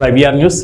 YVR news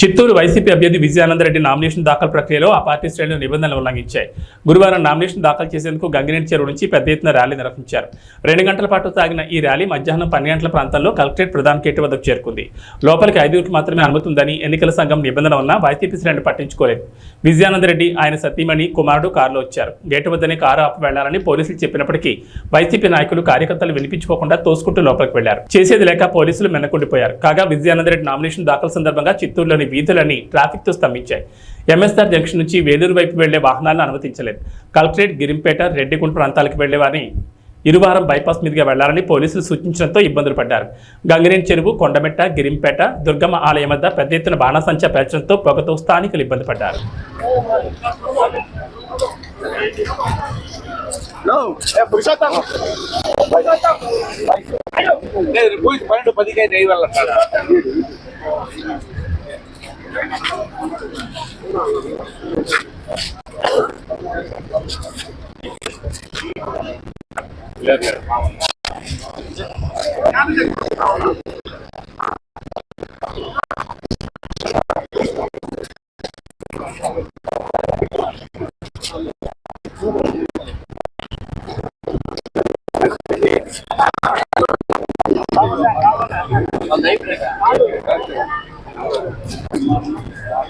Chittoor YCP అభ్యర్థి Vijayananda Reddy nomination దాఖలు ప్రక్రియలో ఆ పార్టీ శ్రేణులు నిబంధనలు ఉల్లంఘించాయి. గురువారం నామినేషన్ దాఖలు చేసేందుకు గంగినేటి చెరువు నుంచి పెద్ద ఎత్తున ర్యాలీ నిర్వహించారు. రెండు గంటల పాటు సాగిన ఈ ర్యాలీ మధ్యాహ్నం పన్నెండు గంటల ప్రాంతంలో కలెక్టరేట్ ప్రధాన గేటు వద్దకు చేరుకుంది. లోపలికి ఐదుగురికి మాత్రమే అనుమతి ఉందని ఎన్నికల సంఘం నిబంధన ఉన్నా వైసీపీ శ్రేణులు పట్టించుకోలేదు. విజయానందరెడ్డి ఆయన సతీమణి కుమారుడు కారులో వచ్చారు. గేటు వద్దనే కారు ఆపి వెళ్ళాలని పోలీసులు చెప్పినప్పటికీ వైసీపీ నాయకులు కార్యకర్తలు వినిపించుకోకుండా తోసుకుంటూ లోపలికి వెళ్ళారు. చేసేది లేక పోలీసులు మెనకుండిపోయారు. కాగా విజయానందరెడ్డి నామినేషన్ దాఖలు సందర్భంగా చిత్తూరులోని వీధులన్నీ ట్రాఫిక్తో స్తంభించాయి. ఎంఎస్ఆర్ జంక్షన్ నుంచి వేలూరు వైపు వెళ్ళే వాహనాలను అనుమతించలేదు. కలెక్టరేట్ గిరింపేట రెడ్డిగుంట ప్రాంతాలకు వెళ్ళే వారిని ఇరువారం బైపాస్ మీదుగా వెళ్ళాలని పోలీసులు సూచించడంతో ఇబ్బందులు పడ్డారు. గంగిరేని చెరువు కొండమెట్ట గిరింపేట దుర్గమ్మ ఆలయం వద్ద పెద్ద ఎత్తున బాణసంచా పేర్చడంతో పొగతో స్థానికులు ఇబ్బంది పడ్డారు. పన్నెండు పదికి అయితే ఐదు వెళ్ళంటారా ఈరోజు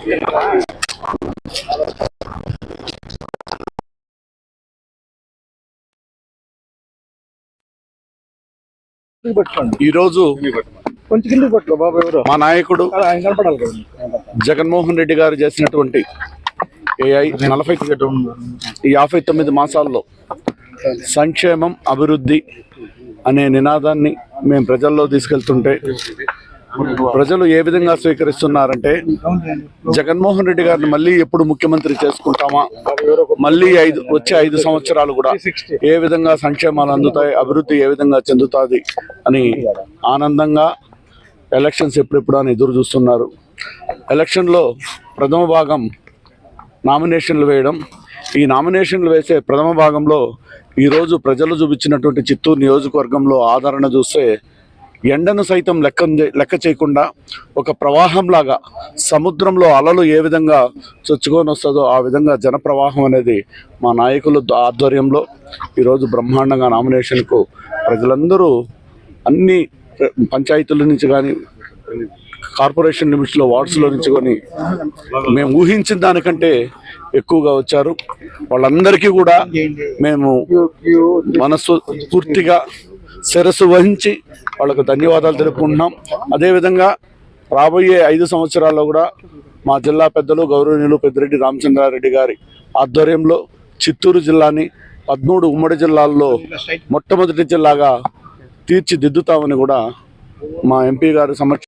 కొంచెం ఎవరు. మా నాయకుడు జగన్మోహన్ రెడ్డి గారు చేసినటువంటి ఈ ఐ- నలభై ఈ యాభై తొమ్మిది మాసాల్లో సంక్షేమం అభివృద్ధి అనే నినాదాన్ని మేము ప్రజల్లో తీసుకెళ్తుంటే ప్రజలు ఏ విధంగా స్వీకరిస్తున్నారంటే జగన్మోహన్ రెడ్డి గారిని మళ్ళీ ఎప్పుడు ముఖ్యమంత్రి చేసుకుంటామా? మళ్ళీ ఐదు వచ్చే ఐదు సంవత్సరాలు కూడా ఏ విధంగా సంక్షేమాలు అందుతాయి అభివృద్ధి ఏ విధంగా చెందుతుంది అని ఆనందంగా ఎలక్షన్స్ ఎప్పుడెప్పుడు అని ఎదురు చూస్తున్నారు. ఎలక్షన్లో ప్రథమ భాగం నామినేషన్లు వేయడం ఈ నామినేషన్లు వేసే ప్రథమ భాగంలో ఈరోజు ప్రజలు చూపించినటువంటి చిత్తూరు నియోజకవర్గంలో ఆదరణ చూస్తే ఎండను సైతం లెక్క లెక్క చేయకుండా ఒక ప్రవాహంలాగా సముద్రంలో అలలు ఏ విధంగా చొచ్చుకొని వస్తుందో ఆ విధంగా జనప్రవాహం అనేది మా నాయకుల ఆధ్వర్యంలో ఈరోజు బ్రహ్మాండంగా నామినేషన్కు ప్రజలందరూ అన్ని పంచాయతీల నుంచి కానీ కార్పొరేషన్ లిమిట్స్లో వార్డ్స్లో నుంచి కొని మేము ఊహించిన దానికంటే ఎక్కువగా వచ్చారు. వాళ్ళందరికీ కూడా మేము మనస్సు పూర్తిగా శిరస్సు వహించి వాళ్ళకు ధన్యవాదాలు తెలుపుకుంటున్నాం. అదేవిధంగా రాబోయే ఐదు సంవత్సరాల్లో కూడా మా జిల్లా పెద్దలు గౌరవనీయులు పెద్దిరెడ్డి రామచంద్రారెడ్డి గారి ఆధ్వర్యంలో చిత్తూరు జిల్లాని పదమూడు ఉమ్మడి జిల్లాల్లో మొట్టమొదటి జిల్లాగా తీర్చిదిద్దుతామని కూడా మా ఎంపీ గారు సమక్ష